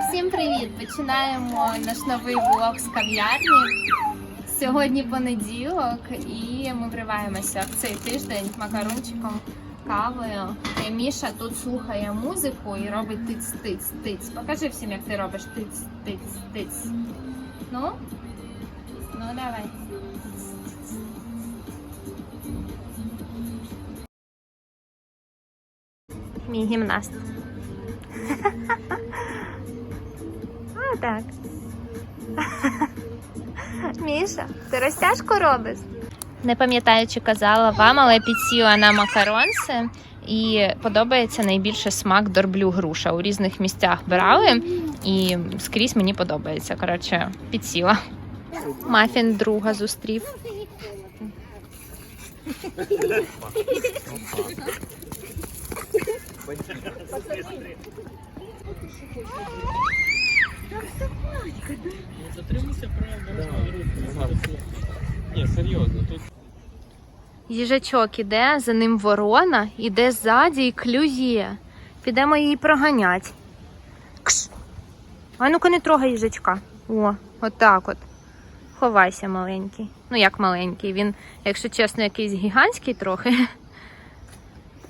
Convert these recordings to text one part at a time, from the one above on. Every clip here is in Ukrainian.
Всім привіт! Починаємо наш новий влог з кав'ярні. Сьогодні понеділок, і ми вриваємося в цей тиждень макарончиком, кавою. І Міша тут слухає музику і робить тиць-тиць-тиць. Покажи всім, як ти робиш тиць-тиць-тиць. Ну? Ну, давай. Мій гімнаст. Так. Міша, ти розтяжку робиш? Не пам'ятаю, чи казала вам, але підсіла на макаронси. І подобається найбільше смак дорблю груша. У різних місцях брали, і скрізь мені подобається. Коротше, підсіла. Мафін друга зустрів. Затримуйся право Ні, Їжачок іде, за ним ворона, іде ззаді і клює. Підемо її проганять. Кш. А ну-ка не трогай їжачка. О, отак от. Ховайся, маленький. Ну, як маленький. Він, якщо чесно, якийсь гігантський трохи.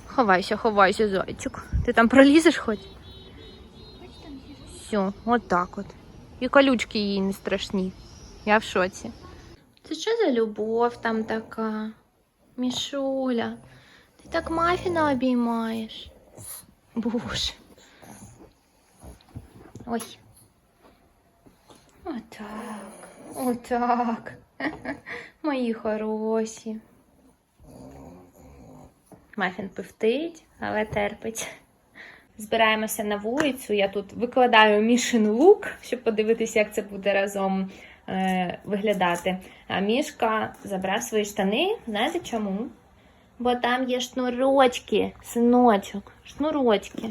Ховайся, ховайся, зайчик. Ти там пролізеш хоч? Все, отак от. І колючки їй не страшні. Я в шоці. Це що за любов там така? Мішуля, ти так мафіна обіймаєш. Боже. Ой. Отак. Отак. Мої хороші. Мафін пивтить, але терпить. Збираємося на вулицю. Я тут викладаю мішин лук, щоб подивитися, як це буде разом е, виглядати. А мішка забрав свої штани. Знаєте чому? Бо там є шнурочки, синочок, шнурочки.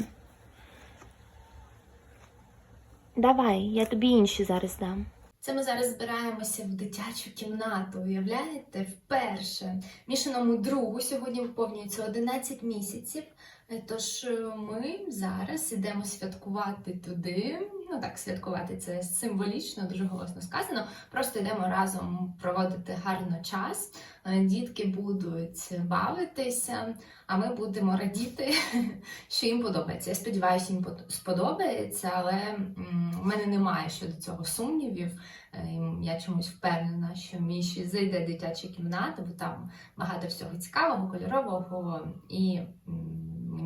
Давай, я тобі інші зараз дам. Це ми зараз збираємося в дитячу кімнату. Уявляєте, вперше. Мішаному другу сьогодні виповнюється 11 місяців. Тож е, ми зараз ідемо святкувати туди. Ну так, святкувати це символічно, дуже голосно сказано. Просто йдемо разом проводити гарно час. Е, Дітки будуть бавитися, а ми будемо радіти, що їм подобається. Я сподіваюся, їм под- сподобається, але в мене немає щодо цього сумнівів. Е, Я чомусь впевнена, що Міші зайде дитяча кімната, бо там багато всього цікавого, кольорового, і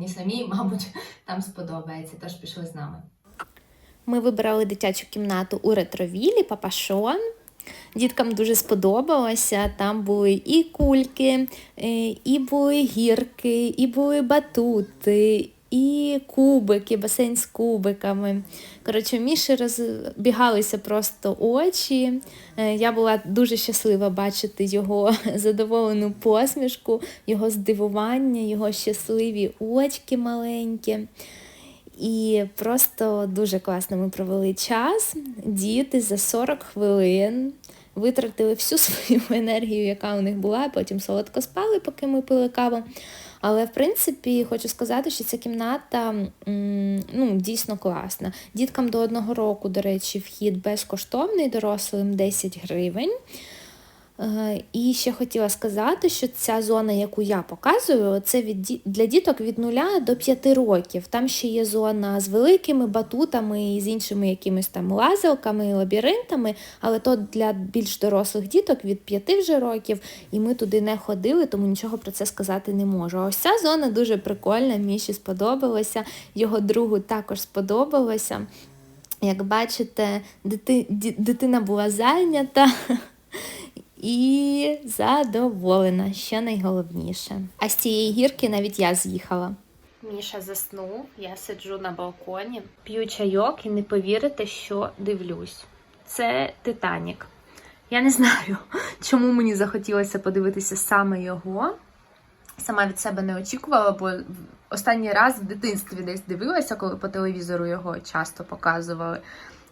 мені самій, мабуть, там сподобається. Тож пішли з нами. Ми вибрали дитячу кімнату у ретровілі Папашон. Діткам дуже сподобалося. Там були і кульки, е, і були гірки, і були батути, і кубики, басейн з кубиками. Коротше, Міші розбігалися просто очі. Е, Я була дуже щаслива бачити його задоволену посмішку, його здивування, його щасливі очки маленькі. І просто дуже класно ми провели час. Діти за 40 хвилин витратили всю свою енергію, яка у них була, потім солодко спали, поки ми пили каву. Але в принципі хочу сказати, що ця кімната ну, дійсно класна. Діткам до одного року, до речі, вхід безкоштовний, дорослим 10 гривень. Е, І ще хотіла сказати, що ця зона, яку я показую, це від для діток від 0 до 5 років. Там ще є зона з великими батутами і з іншими якимись там лазилками і лабіринтами, але то для більш дорослих діток від 5 вже років, і ми туди не ходили, тому нічого про це сказати не можу. А ось ця зона дуже прикольна, Міші сподобалося, його другу також сподобалося. Як бачите, дити, дитина була зайнята. І задоволена, що найголовніше. А з цієї гірки навіть я з'їхала. Міша заснув, я сиджу на балконі, п'ю чайок і не повірите, що дивлюсь. Це Титанік. Я не знаю, чому мені захотілося подивитися саме його. Сама від себе не очікувала, бо останній раз в дитинстві десь дивилася, коли по телевізору його часто показували.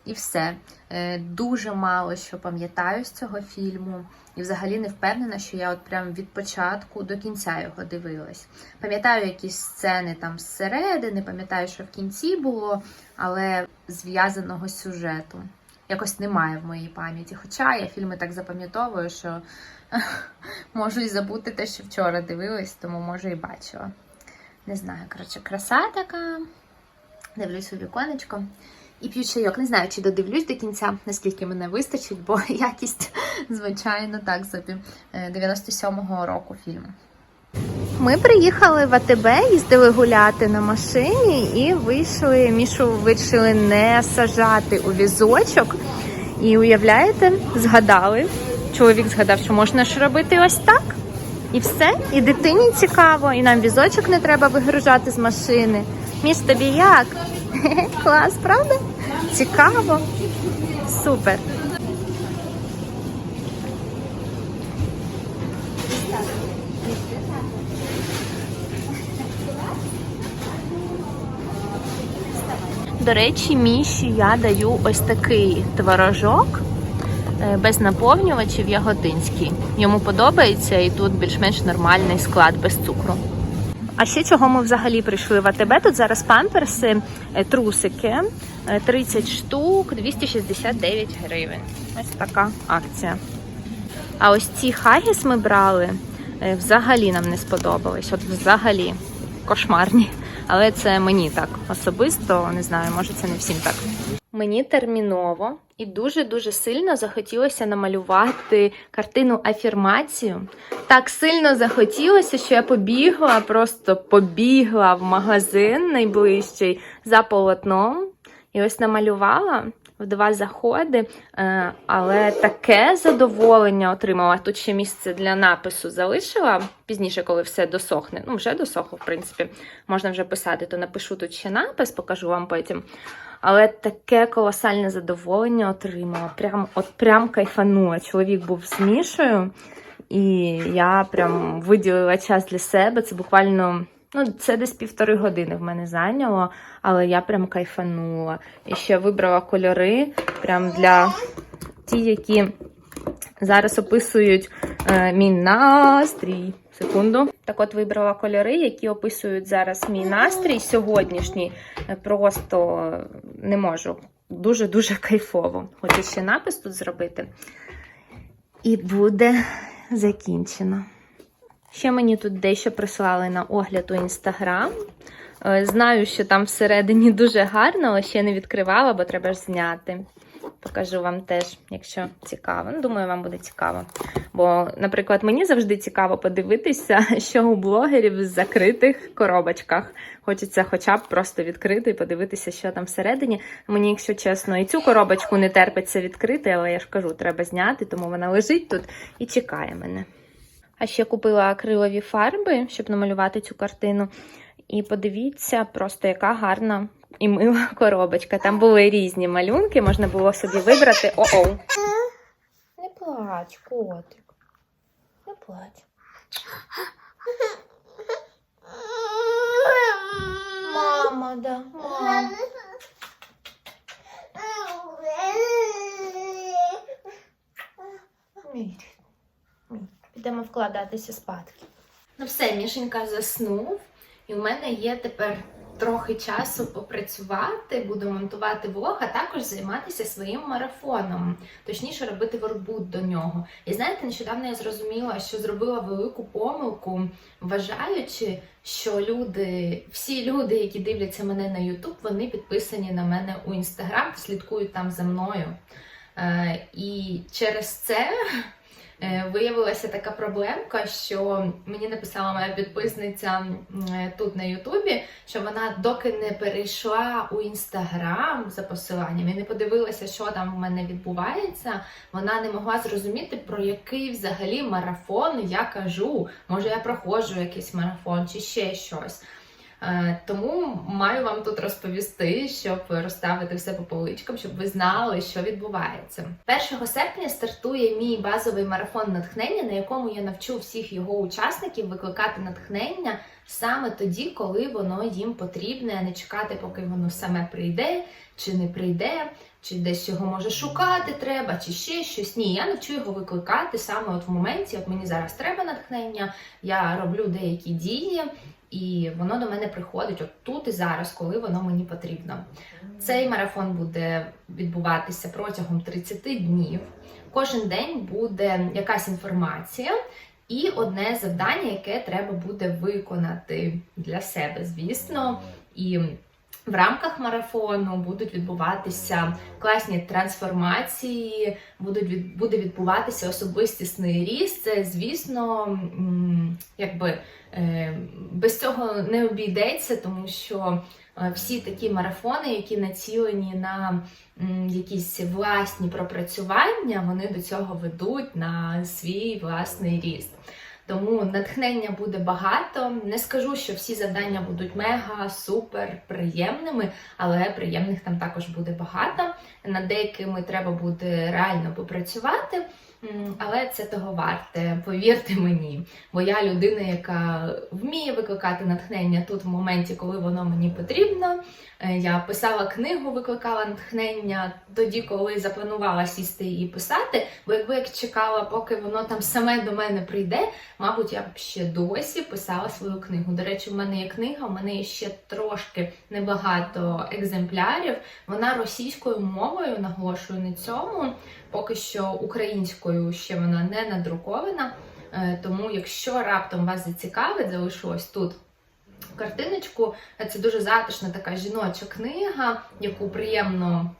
І все. Е, Дуже мало що пам'ятаю з цього фільму. І взагалі не впевнена, що я от прям від початку до кінця його дивилась. Пам'ятаю якісь сцени там зсередини, пам'ятаю, що в кінці було, але зв'язаного сюжету. Якось немає в моїй пам'яті. Хоча я фільми так запам'ятовую, що можу і забути те, що вчора дивилась, тому може і бачила. Не знаю, коротше, краса така. Дивлюсь у віконечко. І п'ю чайок. Не знаю, чи додивлюсь до кінця, наскільки мене вистачить, бо якість, звичайно, так собі. Е, 97-го року фільму. Ми приїхали в АТБ, їздили гуляти на машині і вийшли. Мішу вирішили не сажати у візочок. І уявляєте, згадали. Чоловік згадав, що можна ж робити ось так. І все, і дитині цікаво, і нам візочок не треба вигружати з машини. Міш, тобі як? Клас, правда? Цікаво. Супер. До речі, міші я даю ось такий творожок е, без наповнювачів ягодинський. Йому подобається і тут більш-менш нормальний склад без цукру. А ще чого ми взагалі прийшли в АТБ? Тут зараз памперси, е, трусики, е, 30 штук, 269 гривень. Ось така акція. А ось ці хагіс ми брали, е, взагалі нам не сподобались. От взагалі кошмарні. Але це мені так особисто, не знаю, може це не всім так. Мені терміново і дуже-дуже сильно захотілося намалювати картину афірмацію. Так сильно захотілося, що я побігла, просто побігла в магазин найближчий за полотном. І ось намалювала в два заходи, е, але таке задоволення отримала. Тут ще місце для напису залишила пізніше, коли все досохне. Ну, вже досохло, в принципі, можна вже писати, то напишу тут ще напис, покажу вам потім. Але таке колосальне задоволення отримала. Прям, от прям кайфанула. Чоловік був з Мішою, і я прям виділила час для себе. Це буквально. Ну, це десь півтори години в мене зайняло, але я прям кайфанула. І ще вибрала кольори прям для ті, які зараз описують е, мій настрій. Секунду. Так от вибрала кольори, які описують зараз мій настрій сьогоднішній. Е, Просто не можу. Дуже-дуже кайфово. Хочу ще напис тут зробити. І буде закінчено. Ще мені тут дещо прислали на огляд у інстаграм. Е, Знаю, що там всередині дуже гарно, але ще не відкривала, бо треба ж зняти. Покажу вам теж, якщо цікаво. Ну, думаю, вам буде цікаво. Бо, наприклад, мені завжди цікаво подивитися, що у блогерів в закритих коробочках. Хочеться хоча б просто відкрити і подивитися, що там всередині. Мені, якщо чесно, і цю коробочку не терпиться відкрити, але я ж кажу, треба зняти, тому вона лежить тут і чекає мене. А ще купила акрилові фарби, щоб намалювати цю картину. І подивіться, просто яка гарна і мила коробочка. Там були різні малюнки, можна було собі вибрати. О-оу. Не плач, котик. Не плач. Мама, да. Мама. Підемо вкладатися спадки. Ну все, Мішенька заснув, і в мене є тепер трохи часу попрацювати, буду монтувати влог, а також займатися своїм марафоном, точніше робити воркбут до нього. І знаєте, нещодавно я зрозуміла, що зробила велику помилку, вважаючи, що люди, всі люди, які дивляться мене на YouTube, вони підписані на мене у Instagram, слідкують там за мною. Е, і через це виявилася така проблемка, що мені написала моя підписниця е, тут на Ютубі, що вона доки не перейшла у інстаграм за посиланням і не подивилася, що там в мене відбувається, вона не могла зрозуміти, про який взагалі марафон я кажу. Може, я проходжу якийсь марафон чи ще щось. Е, Тому маю вам тут розповісти, щоб розставити все по поличкам, щоб ви знали, що відбувається. 1 серпня стартує мій базовий марафон натхнення, на якому я навчу всіх його учасників викликати натхнення саме тоді, коли воно їм потрібне, а не чекати, поки воно саме прийде чи не прийде. Чи десь його може шукати треба, чи ще щось. Ні, я навчу його викликати саме от в моменті, от мені зараз треба натхнення, я роблю деякі дії, і воно до мене приходить от тут і зараз, коли воно мені потрібно. Цей марафон буде відбуватися протягом 30 днів. Кожен день буде якась інформація і одне завдання, яке треба буде виконати для себе, звісно. І в рамках марафону будуть відбуватися класні трансформації, будуть буде відбуватися особистісний ріст. Це, звісно, якби е, без цього не обійдеться, тому що е, всі такі марафони, які націлені на якісь власні пропрацювання, вони до цього ведуть на свій власний ріст. Тому натхнення буде багато. Не скажу, що всі завдання будуть мега, супер приємними, але приємних там також буде багато. Над деякими треба буде реально попрацювати. Але це того варте, повірте мені. Бо я людина, яка вміє викликати натхнення тут в моменті, коли воно мені потрібно. Е, Я писала книгу, викликала натхнення тоді, коли запланувала сісти її писати. Бо якби я чекала, поки воно там саме до мене прийде, мабуть, я б ще досі писала свою книгу. До речі, в мене є книга, в мене є ще трошки небагато екземплярів. Вона російською мовою, наголошую на цьому. Поки що українською ще вона не надрукована. Е, Тому, якщо раптом вас зацікавить, залишу ось тут картиночку. Це дуже затишна така жіноча книга, яку приємно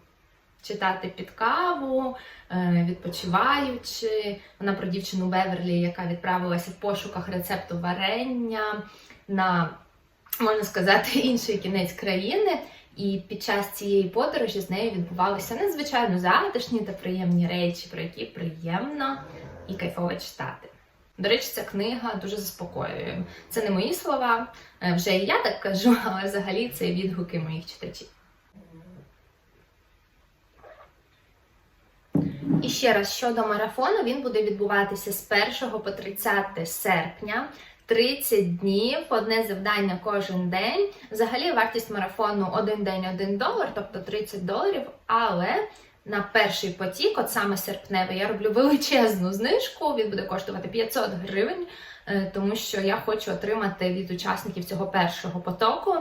читати під каву, е, відпочиваючи. Вона про дівчину Беверлі, яка відправилася в пошуках рецепту варення на, можна сказати, інший кінець країни. І під час цієї подорожі з нею відбувалися надзвичайно затишні та приємні речі, про які приємно і кайфово читати. До речі, ця книга дуже заспокоює. Це не мої слова, е, вже і я так кажу, але взагалі це відгуки моїх читачів. І ще раз щодо марафону, він буде відбуватися з 1 по 30 серпня. 30 днів, одне завдання кожен день. Взагалі вартість марафону один день, один долар, тобто 30 доларів. Але на перший потік, от саме серпневий, я роблю величезну знижку. Він буде коштувати 500 гривень, е, тому що я хочу отримати від учасників цього першого потоку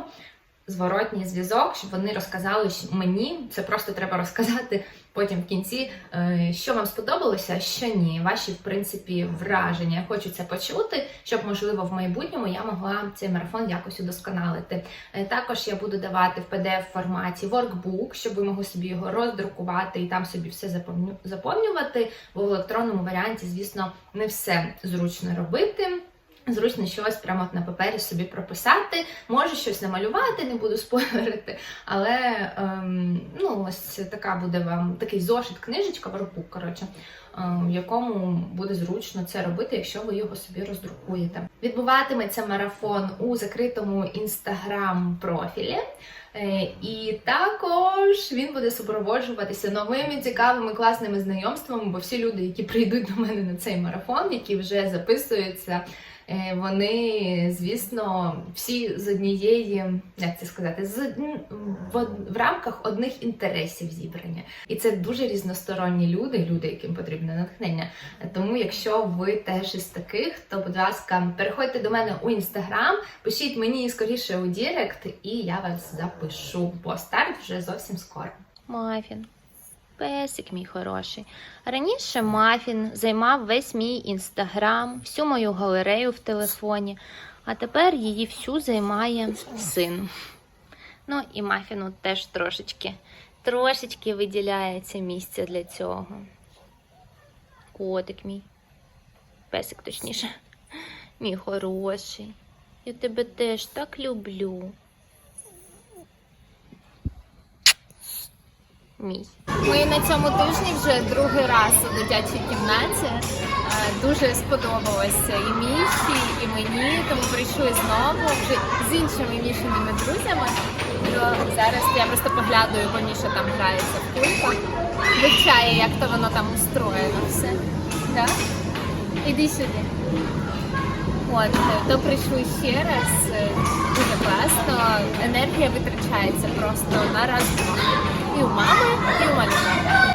зворотній зв'язок, щоб вони розказали мені. Це просто треба розказати потім в кінці, е, що вам сподобалося, що ні. Ваші, в принципі, враження. Я хочу це почути, щоб, можливо, в майбутньому я могла цей марафон якось удосконалити. Е, Також я буду давати в pdf форматі workbook, щоб ви могли собі його роздрукувати і там собі все заповню- заповнювати. Бо в електронному варіанті, звісно, не все зручно робити. Зручно щось прямо от на папері собі прописати, може щось намалювати, не буду спойлерити, але ем, ну ось така буде вам такий зошит, книжечка, воркбук, коротше, ем, в якому буде зручно це робити, якщо ви його собі роздрукуєте. Відбуватиметься марафон у закритому інстаграм профілі. Е, І також він буде супроводжуватися новими цікавими класними знайомствами, бо всі люди, які прийдуть до мене на цей марафон, які вже записуються, вони, звісно, всі з однієї, як це сказати, з в, в рамках одних інтересів зібрані. І це дуже різносторонні люди, люди, яким потрібне натхнення. Тому, якщо ви теж із таких, то, будь ласка, переходьте до мене у інстаграм, пишіть мені скоріше у Дірект, і я вас запишу, бо старт вже зовсім скоро. Мафін. Песик мій хороший. Раніше Мафін займав весь мій інстаграм, всю мою галерею в телефоні, а тепер її всю займає син. Ну і Мафіну теж трошечки, трошечки виділяється місце для цього. Котик мій. Песик точніше. Мій хороший. Я тебе теж так люблю. Мій. Ми на цьому тижні вже другий раз у дитячій кімнаті. Е, Дуже сподобалося і Міші, і мені, тому прийшли знову вже з іншими мішеними друзями. То зараз я просто поглядаю, бо Міша там грається в кулька, вивчає, як то воно там устроєно все. Так? Іди сюди. От, е, то прийшли ще раз. Дуже класно. Енергія витрачається просто на раз два. І у мами, і у малюка.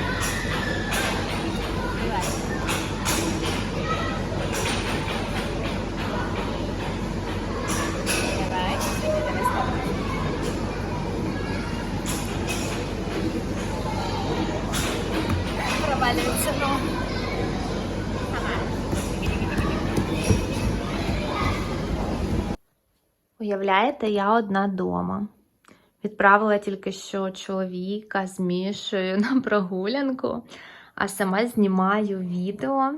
Уявляєте, я одна дома. Відправила тільки що чоловіка з Мішою на прогулянку, а сама знімаю відео.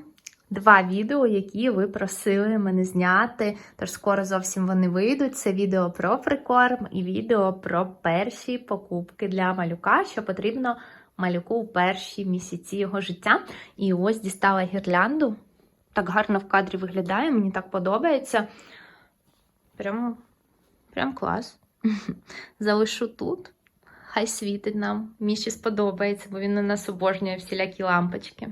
Два відео, які ви просили мене зняти. Тож скоро зовсім вони вийдуть. Це відео про прикорм і відео про перші покупки для малюка, що потрібно малюку у перші місяці його життя. І ось дістала гірлянду. Так гарно в кадрі виглядає, мені так подобається. Прямо Прям клас. Залишу тут. Хай світить нам. Міші сподобається, бо він на нас обожнює всілякі лампочки.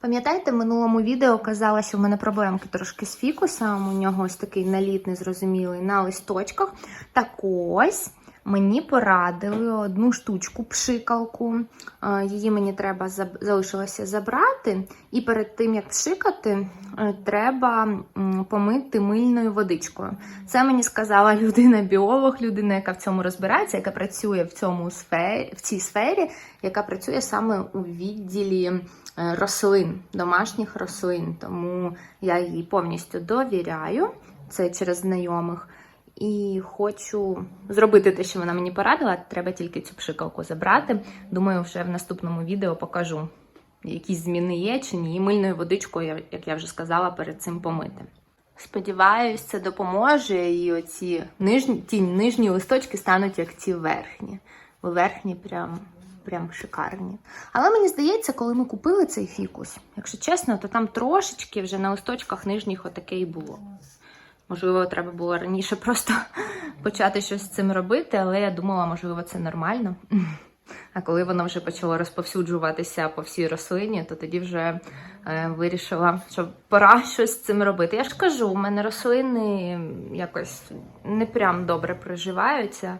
Пам'ятаєте, в минулому відео казала, у мене проблемки трошки з фікусом. У нього ось такий наліт незрозумілий на листочках. Так ось мені порадили одну штучку, пшикалку. Е, Її мені треба залишилося забрати. І перед тим як пшикати, е, треба помити мильною водичкою. Це мені сказала людина-біолог, людина, яка в цьому розбирається, яка працює в цьому сфері, в цій сфері, яка працює саме у відділі е, рослин, домашніх рослин. Тому я їй повністю довіряю. Це через знайомих. І хочу зробити те, що вона мені порадила. Треба тільки цю пшикалку забрати. Думаю, вже в наступному відео покажу, якісь зміни є чи ні. І мильною водичкою, як я вже сказала, перед цим помити. Сподіваюсь, це допоможе, і оці нижні, ті нижні листочки стануть як ці верхні. Верхні прям, прям шикарні. Але мені здається, коли ми купили цей фікус, якщо чесно, то там трошечки вже на листочках нижніх отаке і було. Можливо, треба було раніше просто почати щось з цим робити, але я думала, можливо, це нормально. А коли воно вже почало розповсюджуватися по всій рослині, то тоді вже е, вирішила, що пора щось з цим робити. Я ж кажу, у мене рослини якось не прям добре приживаються.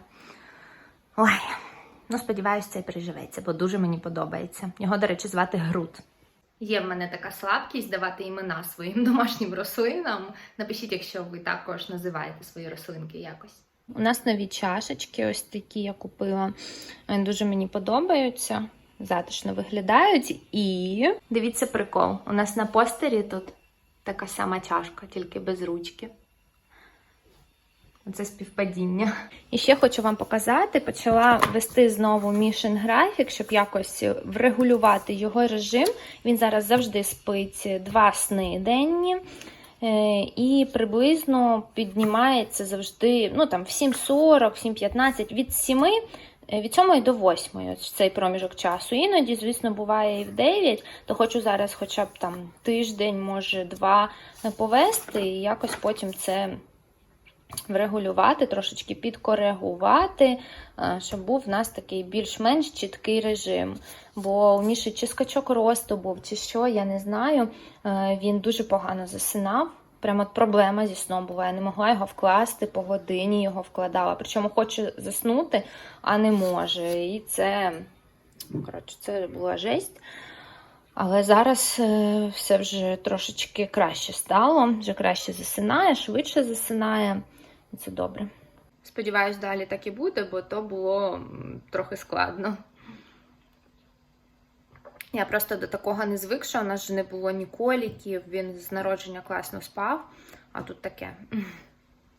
Ой, ну сподіваюся, це і приживеться, бо дуже мені подобається. Його, до речі, звати Грут. Є в мене така слабкість давати імена своїм домашнім рослинам. Напишіть, якщо ви також називаєте свої рослинки якось. У нас нові чашечки, ось такі я купила. Вони Дуже мені подобаються, затишно виглядають. І дивіться прикол. У нас на постері тут така сама чашка, тільки без ручки. Це співпадіння. І ще хочу вам показати, почала вести знову мішен графік, щоб якось врегулювати його режим. Він зараз завжди спить два сни денні. Е, І приблизно піднімається завжди ну, там, в 7.40, 7.15, від 7 е, від 7 до 8 ось цей проміжок часу. Іноді, звісно, буває і в 9, то хочу зараз хоча б там тиждень, може два повести, і якось потім це врегулювати, трошечки підкоригувати, е, щоб був в нас такий більш-менш чіткий режим. Бо у Міші чи скачок росту був, чи що, я не знаю. Е, Він дуже погано засинав. Прямо проблема зі сном була. Я не могла його вкласти по годині, його вкладала. Причому хоче заснути, а не може. І це, коротше, це була жесть. Але зараз е, все вже трошечки краще стало, вже краще засинає, швидше засинає. Це добре. Сподіваюсь, далі так і буде, бо то було трохи складно. Я просто до такого не звикша, у нас ж не було ні коліків, він з народження класно спав, а тут таке.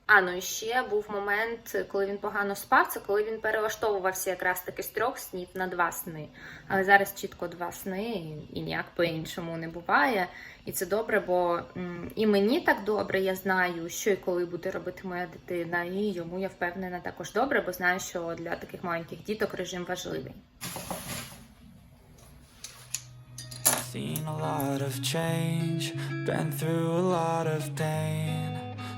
А, ну і ще був момент, коли він погано спав, це коли він перелаштовувався якраз таки з трьох снів на два сни. Але зараз чітко два сни, і- ніяк по-іншому не буває. І це добре, бо і мені так добре, я знаю, що і коли буде робити моя дитина, і йому я впевнена також добре, бо знаю, що для таких маленьких діток режим важливий. Seen a lot of change, been through a lot of pain.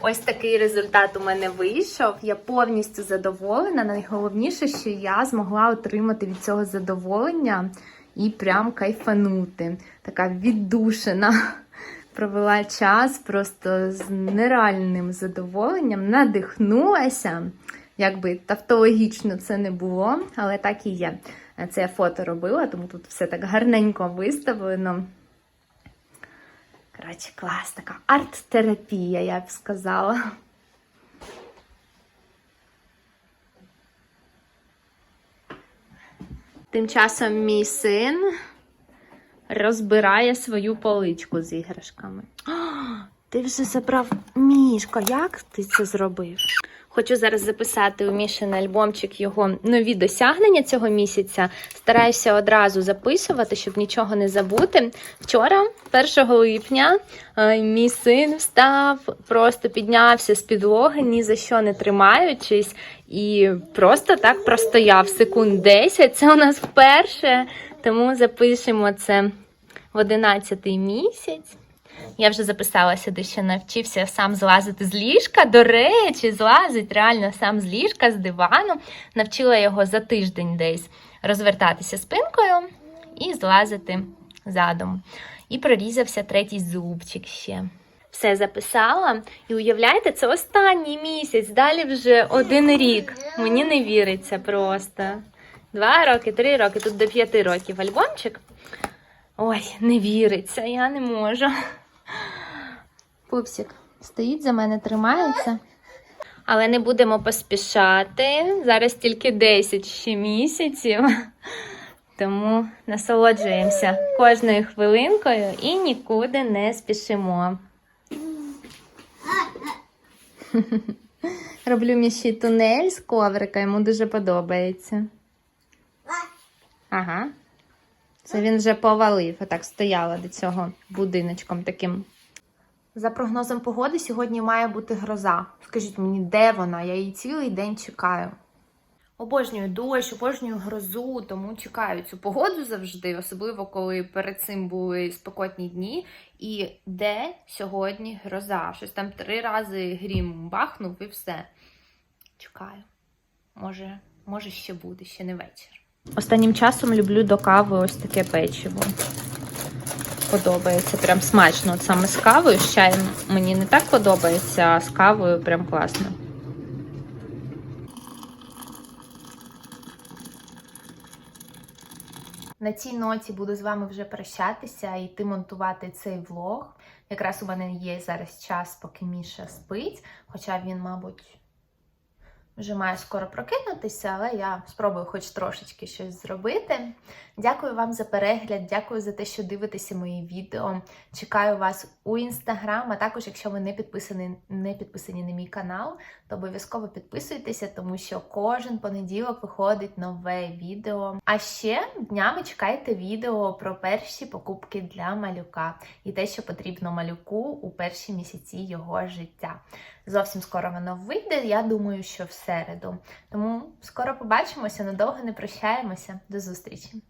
Ось такий результат у мене вийшов. Я повністю задоволена. Найголовніше, що я змогла отримати від цього задоволення і прям кайфанути. Така віддушена. Провела час просто з нереальним задоволенням, надихнулася. Якби тавтологічно це не було, але так і є. Це я фото робила, тому тут все так гарненько виставлено. Коротше, клас, така арт-терапія, я б сказала. Тим часом мій син розбирає свою поличку з іграшками. О, ти вже забрав мішка. Як ти це зробив? Хочу зараз записати у Мішин альбомчик його нові досягнення цього місяця. Стараюся одразу записувати, щоб нічого не забути. Вчора, 1 липня, е, мій син встав, просто піднявся з підлоги, ні за що не тримаючись, і просто так простояв секунд 10. Це у нас вперше, тому запишемо це в 11 місяць. Я вже записалася, де ще навчився сам злазити з ліжка. До речі, злазить реально сам з ліжка, з дивану. Навчила його за тиждень десь розвертатися спинкою і злазити задом. І прорізався третій зубчик ще. Все записала. І уявляєте, це останній місяць, далі вже один рік. Мені не віриться просто. Два роки, три роки, тут до п'яти років альбомчик. Ой, не віриться, я не можу. Пупсик стоїть за мене, тримається. Але не будемо поспішати. Зараз тільки 10 ще місяців. Тому насолоджуємося кожною хвилинкою і нікуди не спішимо. Роблю міші тунель з коврика, йому дуже подобається. Ага. Це він вже повалив, отак стояла до цього будиночком таким. За прогнозом погоди, сьогодні має бути гроза. Скажіть мені, де вона? Я її цілий день чекаю. Обожнюю дощ, обожнюю грозу, тому чекаю цю погоду завжди, особливо коли перед цим були спекотні дні. І де сьогодні гроза? Щось там три рази грім бахнув і все. Чекаю. Може, може ще буде, ще не вечір. Останнім часом люблю до кави ось таке печиво. Подобається прям смачно. От саме з кавою, з чаєм мені не так подобається, а з кавою прям класно. На цій ноті буду з вами вже прощатися і йти монтувати цей влог. Якраз у мене є зараз час, поки Міша спить, хоча він, мабуть, вже має скоро прокинутися, але я спробую хоч трошечки щось зробити. Дякую вам за перегляд, дякую за те, що дивитеся мої відео. Чекаю вас у інстаграм, а також, якщо ви не підписані, не підписані на мій канал, то обов'язково підписуйтеся, тому що кожен понеділок виходить нове відео. А ще днями чекайте відео про перші покупки для малюка і те, що потрібно малюку у перші місяці його життя. Зовсім скоро воно вийде. Я думаю, що в середу. Тому скоро побачимося, надовго не прощаємося. До зустрічі!